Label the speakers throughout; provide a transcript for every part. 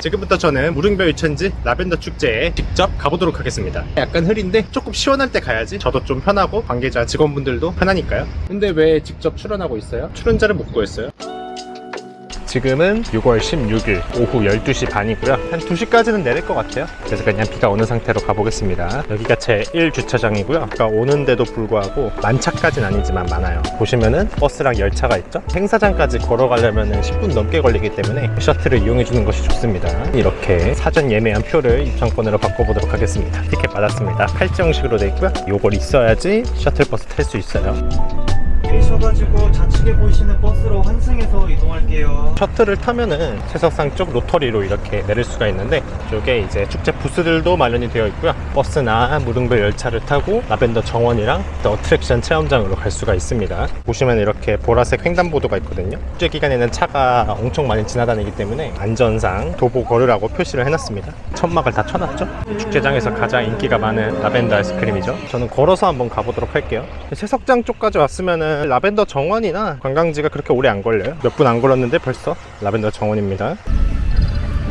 Speaker 1: 지금부터 저는 무릉별 유천지 라벤더 축제에 직접 가보도록 하겠습니다. 약간 흐린데 조금 시원할 때 가야지 저도 좀 편하고 관계자 직원분들도 편하니까요. 근데 왜 직접 출연하고 있어요? 출연자를 못 구했어요. 지금은 6월 16일 오후 12시 반이고요. 한 2시까지는 내릴 것 같아요. 그래서 그냥 비가 오는 상태로 가보겠습니다. 여기가 제 1주차장이고요. 비가 오는데도 불구하고 만차까진 아니지만 많아요. 보시면은 버스랑 열차가 있죠. 행사장까지 걸어가려면 10분 넘게 걸리기 때문에 셔틀을 이용해 주는 것이 좋습니다. 이렇게 사전 예매한 표를 입장권으로 바꿔보도록 하겠습니다. 티켓 받았습니다. 팔찌 형식으로 돼 있고요. 요걸 있어야지 셔틀버스 탈 수 있어요.
Speaker 2: 내리셔가지고 좌측에 보이시는 버스로 환승해서 이동할게요.
Speaker 1: 셔틀을 타면은 채석상 쪽 로터리로 이렇게 내릴 수가 있는데 이쪽에 이제 축제 부스들도 마련이 되어 있고요. 버스나 무릉별 열차를 타고 라벤더 정원이랑 또 어트랙션 체험장으로 갈 수가 있습니다. 보시면 이렇게 보라색 횡단보도가 있거든요. 축제 기간에는 차가 엄청 많이 지나다니기 때문에 안전상 도보 걸으라고 표시를 해놨습니다. 천막을 다 쳐놨죠. 축제장에서 가장 인기가 많은 라벤더 아이스크림이죠. 저는 걸어서 한번 가보도록 할게요. 채석장 쪽까지 왔으면은 라벤더 정원이나 관광지가 그렇게 오래 안 걸려요. 몇 분 안 걸었는데 벌써 라벤더 정원입니다.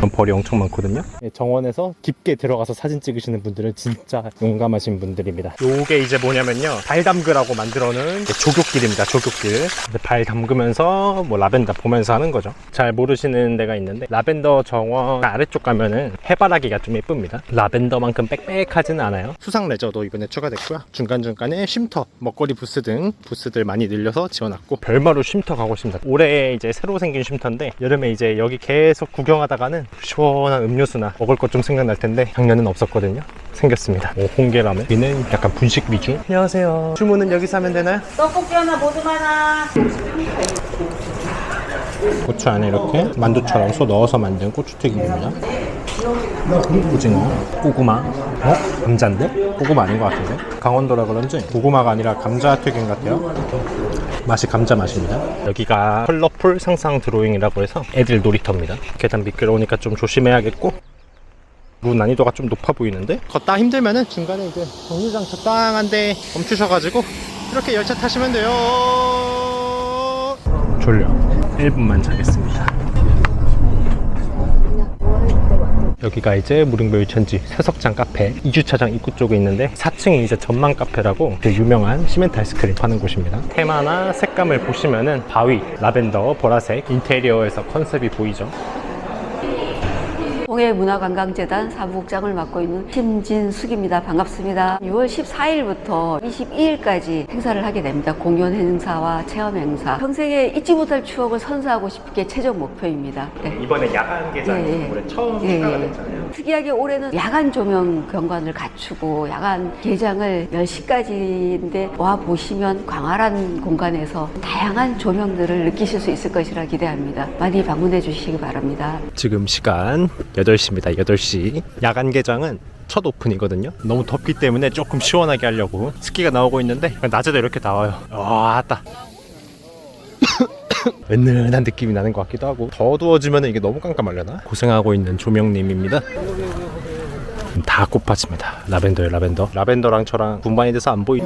Speaker 1: 벌이 엄청 많거든요. 예, 정원에서 깊게 들어가서 사진 찍으시는 분들은 진짜 용감하신 분들입니다. 요게 이제 뭐냐면요. 발 담그라고 만들어 놓은 조교길입니다. 조교길. 발 담그면서 뭐 라벤더 보면서 하는 거죠. 잘 모르시는 데가 있는데 라벤더 정원 아래쪽 가면은 해바라기가 좀 예쁩니다. 라벤더만큼 빽빽하지는 않아요. 수상 레저도 이번에 추가됐고요. 중간중간에 쉼터, 먹거리 부스 등 부스들 많이 늘려서 지어놨고 별마루 쉼터 가고 싶습니다. 올해 이제 새로 생긴 쉼터인데 여름에 이제 여기 계속 구경하다가는 시원한 음료수나 먹을 것 좀 생각날 텐데 작년은 없었거든요. 생겼습니다. 오, 홍게라면. 여기는 약간 분식 위주. 안녕하세요. 주문은 여기서 하면 되나요?
Speaker 3: 떡볶이 하나, 모듬 하나.
Speaker 1: 고추 안에 이렇게 만두처럼 소 넣어서 만든 고추튀김입니다. 오징어, 고구마, 어? 감자인데? 고구마 아닌 것 같은데? 강원도라 그런지 고구마가 아니라 감자 튀김 같아요. 맛이 감자 맛입니다. 여기가 컬러풀 상상 드로잉이라고 해서 애들 놀이터입니다. 계단 미끄러우니까 좀 조심해야겠고 루 난이도가 좀 높아 보이는데 걷다 힘들면은 중간에 이제 정류장 적당한데 멈추셔가지고 이렇게 열차 타시면 돼요. 졸려. 1분만 자겠습니다. 여기가 이제 무릉별 유천지 세석장 카페 2주차장 입구 쪽에 있는데 4층이 이제 전망 카페라고 그 유명한 시멘트 아이스크림 파는 곳입니다. 테마나 색감을 보시면은 바위, 라벤더, 보라색 인테리어에서 컨셉이 보이죠.
Speaker 3: 홍해문화관광재단 사무국장을 맡고 있는 심진숙입니다. 반갑습니다. 6월 14일부터 22일까지 행사를 하게 됩니다. 공연 행사와 체험 행사. 평생에 잊지 못할 추억을 선사하고 싶은 게 최종 목표입니다. 네.
Speaker 1: 이번에 야간 개장이
Speaker 3: 예, 예.
Speaker 1: 처음
Speaker 3: 예, 예.
Speaker 1: 됐잖아요.
Speaker 3: 특이하게 올해는 야간 조명 경관을 갖추고 야간 개장을 10시까지인데 와 보시면 광활한 공간에서 다양한 조명들을 느끼실 수 있을 것이라 기대합니다. 많이 방문해 주시기 바랍니다.
Speaker 1: 지금 시간 8시입니다. 8시. 야간 개장은 첫 오픈이거든요. 너무 덥기 때문에 조금 시원하게 하려고 스키가 나오고 있는데 낮에도 이렇게 나와요. 와, 따. 은은한 느낌이 나는 것 같기도 하고 더 더워지면 이게 너무 깜깜하려나? 고생하고 있는 조명님입니다. 다 꽃밭입니다. 라벤더요, 라벤더. 라벤더랑 저랑 분반이 돼서 안 보이.